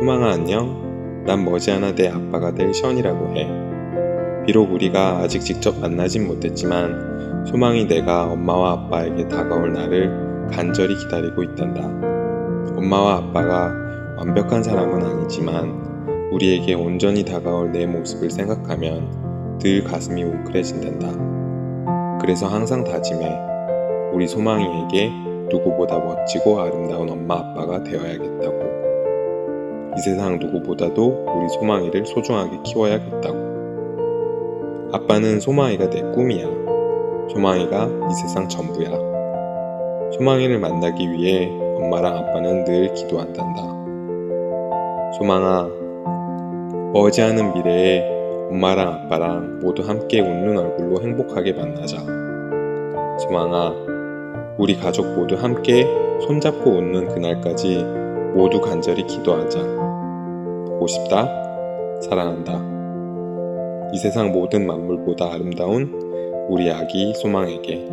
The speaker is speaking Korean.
소망아 안녕. 난 머지않아 내 아빠가 될 션이라고 해. 비록 우리가 아직 직접 만나진 못했지만 소망이 내가 엄마와 아빠에게 다가올 날을 간절히 기다리고 있단다. 엄마와 아빠가 완벽한 사람은 아니지만 우리에게 온전히 다가올 내 모습을 생각하면 늘 가슴이 뭉클해진단다. 그래서 항상 다짐해. 우리 소망이에게 누구보다 멋지고 아름다운 엄마 아빠가 되어야겠다고. 이 세상 누구보다도 우리 소망이를 소중하게 키워야겠다고. 아빠는 소망이가 내 꿈이야. 소망이가 이 세상 전부야. 소망이를 만나기 위해 엄마랑 아빠는 늘 기도한단다. 소망아, 머지않은 미래에 엄마랑 아빠랑 모두 함께 웃는 얼굴로 행복하게 만나자. 소망아, 우리 가족 모두 함께 손잡고 웃는 그날까지 모두 간절히 기도하자. 보고 싶다. 사랑한다. 이 세상 모든 만물보다 아름다운 우리 아기 소망에게.